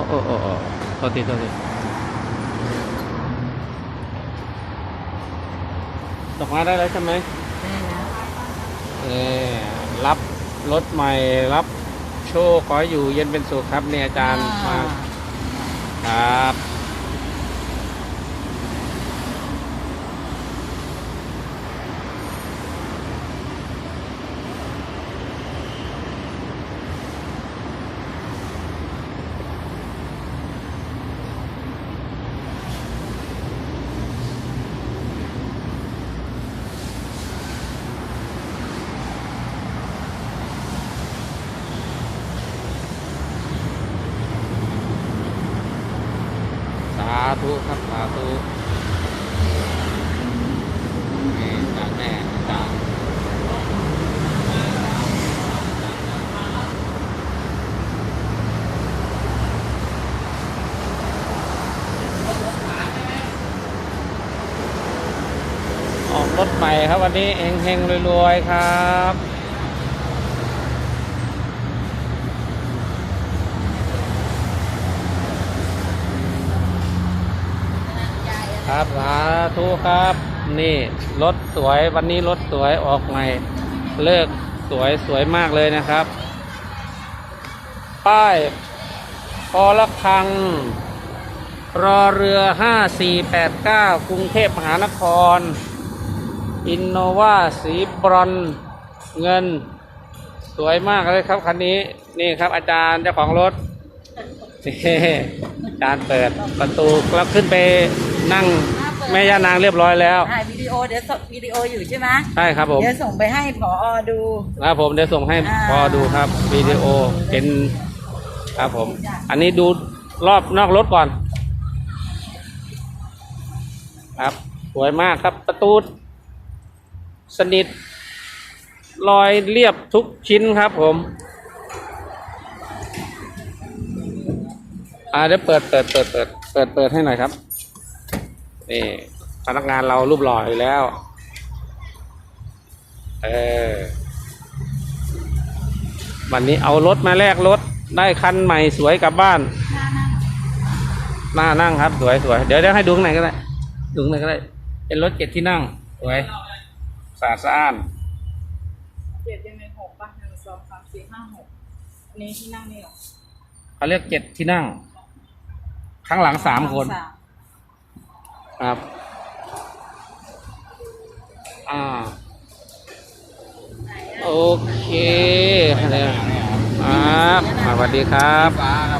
อ้โอ้โอ้โอ้โทษทีโทษทีตกมาได้แล้วใช่ไหมได้แล้วเออรับรถใหม่รับโชคขอให้อยู่เย็นเป็นสุขครับเนี่ยอาจารย์มาครับ ธุครับสาธุนี่จากแม่จากออกรถใหม่ครับวันนี้เฮงเฮงๆรวยๆครับ ครับสาธุครับ นี่รถสวยวันนี้รถสวยออกใหม่ เลิกสวยสวยมากเลยนะครับ ป้ายพอละคัง รอเรือ 5489 กรุงเทพมหานคร อินโนวาสีบรอนเงิน สวยมากเลยครับคันนี้ นี่ครับอาจารย์เจ้าของรถอาจารย์เปิดประตูแล้วขึ้นไป นั่งแม่ย่านางเรียบร้อยแล้วถ่ายวิดีโอเดี๋ยวส่งวิดีโออยู่ใช่ไหมใช่ครับผมเดี๋ยวส่งไปให้ผอดูครับผมเดี๋ยวส่งให้อ่าพอดูครับวิดีโอเป็นครับผม อันนี้ดูรอบนอกรถก่อน ครับสวยมากครับประตูสนิทรอยเรียบทุกชิ้นครับผม อ่าเดี๋ยวเปิดเปิดเปิดเปิดเปิดเปิดให้หน่อยครับ นี่พนักงานเรารูปหล่ออยู่แล้ว เออ วันนี้เอารถมาแลกรถ ได้คันใหม่สวยกลับบ้าน หน้านั่งครับ สวยสวยเดี๋ยวเดี๋ยวให้ดูข้างในก็ได้ ดูข้างในก็ได้ เป็นรถเจ็ดที่นั่ง สวยสะอาดสะอ้านเจ็ดยังไงหกป่ะหนึ่งสองสามสี่ห้าหกอันนี้ที่นั่งนี่เหรอเขาเรียกเจ็ดที่นั่ง ข้างหลังสามคนสาม ครับ อ่า โอเคครับสวัสดีครับ ฟ้าครับ